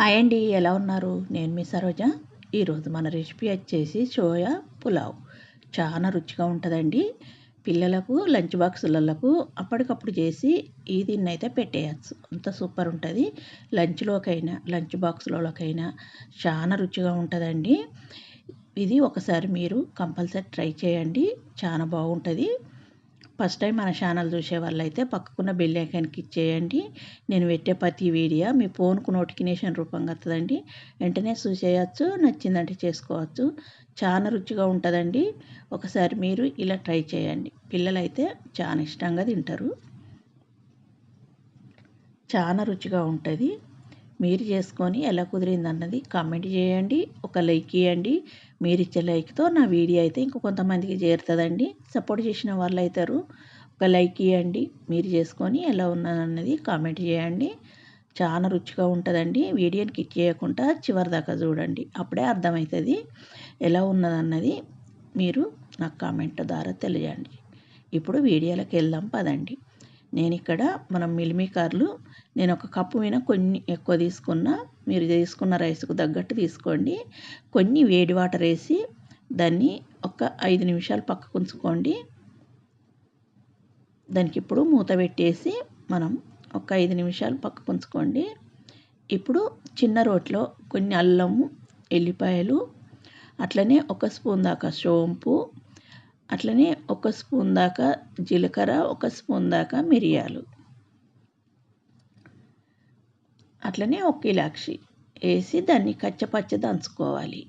Hi అండి ఎలా ఉన్నారు? నేను మీ సరోజ. ఈరోజు మన రెసిపీ వచ్చేసి సోయా పులావ్. చాలా రుచిగా ఉంటుందండి. పిల్లలకు లంచ్ బాక్సులకు అప్పటికప్పుడు చేసి ఈ దీన్ని అయితే పెట్టేయచ్చు. అంత సూపర్ ఉంటుంది. లంచ్లోకైనా లంచ్ బాక్స్లోకైనా చాలా రుచిగా ఉంటుందండి. ఇది ఒకసారి మీరు కంపల్సరీ ట్రై చేయండి. చాలా బాగుంటుంది. ఫస్ట్ టైం మన ఛానల్ చూసే వాళ్ళైతే పక్కకున్న బెల్ ఐకాన్కి ఇచ్చేయండి నేను పెట్టే ప్రతి వీడియో మీ ఫోన్కు నోటిఫికేషన్ రూపంగా వస్తుందండి. వెంటనే చూసేయచ్చు నచ్చిందంటే చేసుకోవచ్చు. చాలా రుచిగా ఉంటుందండి. ఒకసారి మీరు ఇలా ట్రై చేయండి. పిల్లలైతే చాలా ఇష్టంగా తింటారు. చాలా రుచిగా ఉంటుంది. మీరు చేసుకొని ఎలా కుదిరింది అన్నది కామెంట్ చేయండి. ఒక లైక్ ఇవ్వండి మీరు ఇచ్చే లైక్తో నా వీడియో అయితే ఇంకో కొంతమందికి చేరుతుందండి. సపోర్ట్ చేసిన వాళ్ళు అవుతారు ఒక లైక్ ఇవ్వండి మీరు చేసుకొని ఎలా ఉన్నదన్నది కామెంట్ చేయండి. చాలా రుచిగా ఉంటుందండి. వీడియోని కిక్ చేయకుండా చివరి దాకా చూడండి. అప్పుడే అర్థమవుతుంది ఎలా ఉన్నదన్నది మీరు నాకు కామెంట్ ద్వారా తెలియండి. ఇప్పుడు వీడియోలోకి వెళ్దాం పదండి. నేను ఇక్కడ మనం మిలిమికార్లు నేను ఒక కప్పు మీద కొన్ని ఎక్కువ తీసుకున్నా మీరు తీసుకున్న రైస్కు తగ్గట్టు తీసుకోండి. కొన్ని వేడి వాటర్ వేసి దాన్ని ఒక ఐదు నిమిషాలు పక్కకు ఉంచుకోండి. దానికి ఇప్పుడు మూత పెట్టేసి మనం ఒక ఐదు నిమిషాలు పక్కకు ఉంచుకోండి. ఇప్పుడు చిన్న రోట్లో కొన్ని అల్లము ఎల్లిపాయలు అట్లనే ఒక స్పూన్ దాకా సోంపు అట్లనే ఒక స్పూన్ దాకా జీలకర్ర ఒక స్పూన్ దాకా మిరియాలు. అట్లనే ఒక ఇలాక్షి వేసి దాన్ని కచ్చపచ్చ దంచుకోవాలి.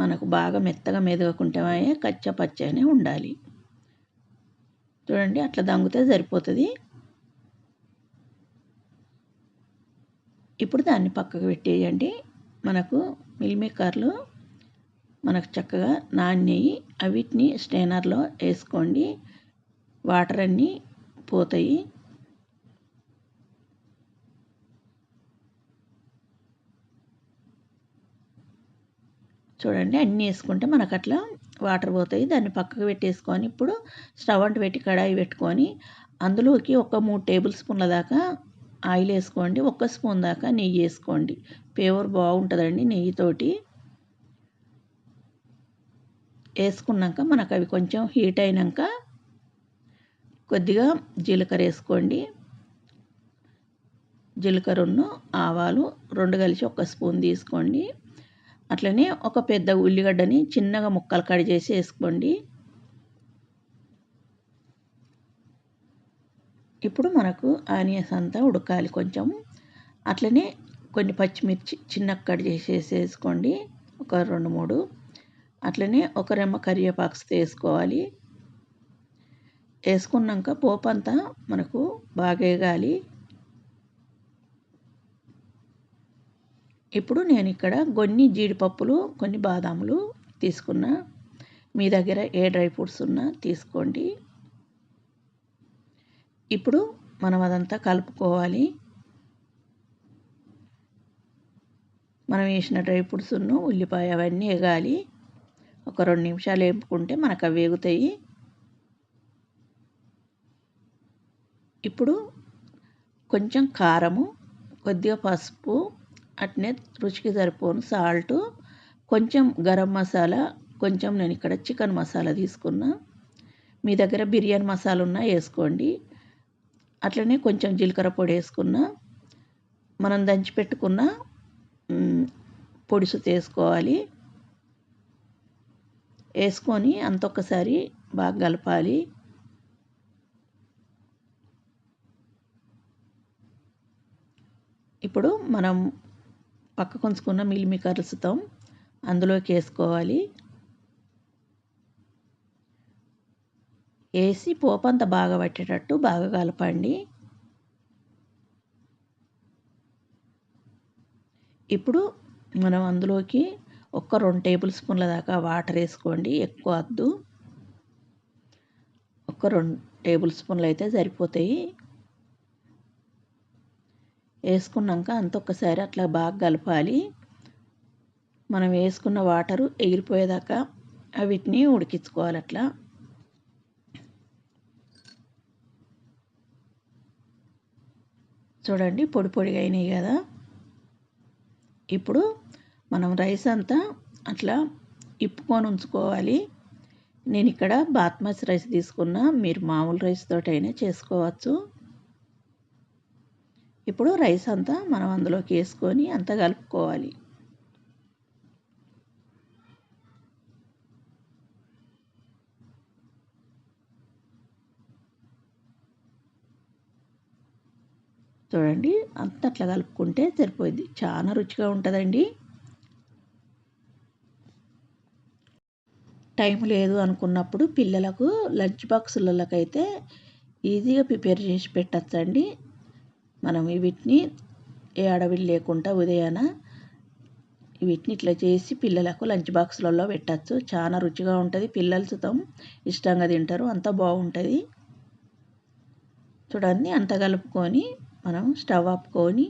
మనకు బాగా మెత్తగా మెదగకుంటే కచ్చపచ్చనే ఉండాలి. చూడండి అట్లా దంగితే సరిపోతుంది. ఇప్పుడు దాన్ని పక్కకు పెట్టేయండి. మనకు మిల్మేకర్లు మనకు చక్కగా నాణ్యయి అవిటిని స్టైనర్లో వేసుకోండి. వాటర్ అన్నీ పోతాయి. చూడండి అన్నీ వేసుకుంటే మనకు అట్లా వాటర్ పోతాయి. దాన్ని పక్కకు పెట్టేసుకొని ఇప్పుడు స్టవ్ అంటు పెట్టి కడాయి పెట్టుకొని అందులోకి ఒక మూడు టేబుల్ స్పూన్ల దాకా ఆయిల్ వేసుకోండి. ఒక్క స్పూన్ దాకా నెయ్యి వేసుకోండి. ఫ్లేవర్ బాగుంటుందండి నెయ్యితోటి. వేసుకున్నాక మనకు అవి కొంచెం హీట్ అయినాక కొద్దిగా జీలకర్ర వేసుకోండి. జీలకర్రను ఆవాలు రెండు కలిసి ఒక స్పూన్ తీసుకోండి. అట్లనే ఒక పెద్ద ఉల్లిగడ్డని చిన్నగా ముక్కలు కట్ చేసి వేసుకోండి. ఇప్పుడు మనకు ఆనియన్స్ అంతా ఉడకాలి కొంచెం. అట్లనే కొన్ని పచ్చిమిర్చి చిన్నగా కట్ చేసి వేసుకోండి ఒక రెండు మూడు. అట్లనే ఒక రెమ్మ కరివేపాకు వేసుకోవాలి. వేసుకున్నాక పోపు అంతా మనకు బాగా వేగాలి. ఇప్పుడు నేను ఇక్కడ కొన్ని జీడిపప్పులు కొన్ని బాదాములు తీసుకున్నా. మీ దగ్గర ఏ డ్రై ఫ్రూట్స్ ఉన్నా తీసుకోండి. ఇప్పుడు మనం అదంతా కలుపుకోవాలి. మనం వేసిన డ్రై ఫ్రూట్స్ ఉల్లిపాయ అవన్నీ వేగాలి. ఒక రెండు నిమిషాలు వేపుకుంటే మనకు అవి వేగుతాయి. ఇప్పుడు కొంచెం కారము కొద్దిగా పసుపు అట్నే రుచికి సరిపోను సాల్ట్ కొంచెం గరం మసాలా కొంచెం నేను ఇక్కడ చికెన్ మసాలా తీసుకున్నా. మీ దగ్గర బిర్యానీ మసాలా ఉన్నా వేసుకోండి. అట్లనే కొంచెం జీలకర్ర పొడి వేసుకున్నా. మనం దంచి పెట్టుకున్న పొడిసు తీసుకోవాలి వేసుకొని అంతొక్కసారి బాగా కలపాలి. ఇప్పుడు మనం పక్క కొంచుకున్న మిల్మి కలుసుతాం అందులోకి వేసుకోవాలి. వేసి పోపు అంతా బాగా పట్టేటట్టు బాగా కలపండి. ఇప్పుడు మనం అందులోకి ఒక్క రెండు టేబుల్ స్పూన్ల దాకా వాటర్ వేసుకోండి. ఎక్కువ వద్దు. ఒక రెండు టేబుల్ స్పూన్లు అయితే సరిపోతాయి. వేసుకున్నాక అంత ఒక్కసారి అట్లా బాగా కలపాలి. మనం వేసుకున్న వాటరు ఎగిరిపోయేదాకా వీటిని ఉడికించుకోవాలి అట్లా. చూడండి పొడి పొడిగా అయినాయి కదా. ఇప్పుడు మనం రైస్ అంతా అట్లా ఇప్పుకొని ఉంచుకోవాలి. నేను ఇక్కడ బాత్మతి రైస్ తీసుకున్నా. మీరు మామూలు రైస్ తోటైనా చేసుకోవచ్చు. ఇప్పుడు రైస్ అంతా మనం అందులోకి వేసుకొని అంతా కలుపుకోవాలి. చూడండి అంత అట్లా కలుపుకుంటే సరిపోయింది. చాలా రుచిగా ఉంటుందండి. టైం లేదు అనుకున్నప్పుడు పిల్లలకు లంచ్ బాక్సులకైతే ఈజీగా ప్రిపేర్ చేసి పెట్టచ్చండి. మనం వీటిని ఏ అడవిడి లేకుండా ఉదయాన వీటిని ఇట్లా చేసి పిల్లలకు లంచ్ బాక్స్లలో పెట్టచ్చు. చాలా రుచిగా ఉంటుంది. పిల్లలు సుతం ఇష్టంగా తింటారు. అంత బాగుంటుంది. చూడండి అంత కలుపుకొని మనం స్టవ్ ఆపుకొని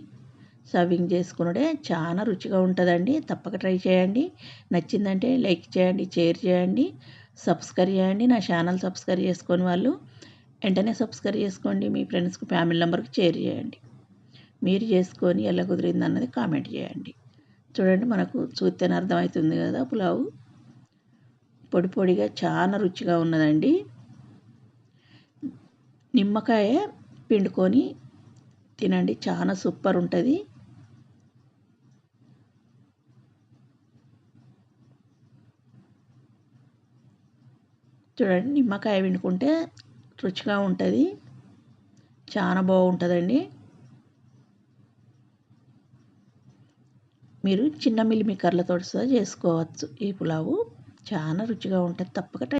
సర్వింగ్ చేసుకున్నడే చాలా రుచిగా ఉంటుందండి. తప్పక ట్రై చేయండి. నచ్చిందంటే లైక్ చేయండి షేర్ చేయండి సబ్స్క్రైబ్ చేయండి. నా ఛానల్ సబ్స్క్రైబ్ చేసుకొని వాళ్ళు వెంటనే సబ్స్క్రైబ్ చేసుకోండి మీ ఫ్రెండ్స్కి ఫ్యామిలీ నెంబర్కి షేర్ చేయండి. మీరు చేసుకొని ఎలా కుదిరింది అన్నది కామెంట్ చేయండి. చూడండి మనకు చూస్తేనే అర్థమవుతుంది కదా పులావు. పొడి పొడిగా చాలా రుచిగా ఉన్నదండి. నిమ్మకాయ పిండుకొని తినండి చాలా సూపర్ ఉంటుంది. చూడండి నిమ్మకాయ పిండుకుంటే రుచిగా ఉంటుంది. చాలా బాగుంటుందండి. మీరు చిన్న మిల్లిమికర్లతో చేసుకోవచ్చు. ఈ పులావు చాలా రుచిగా ఉంటుంది. తప్పక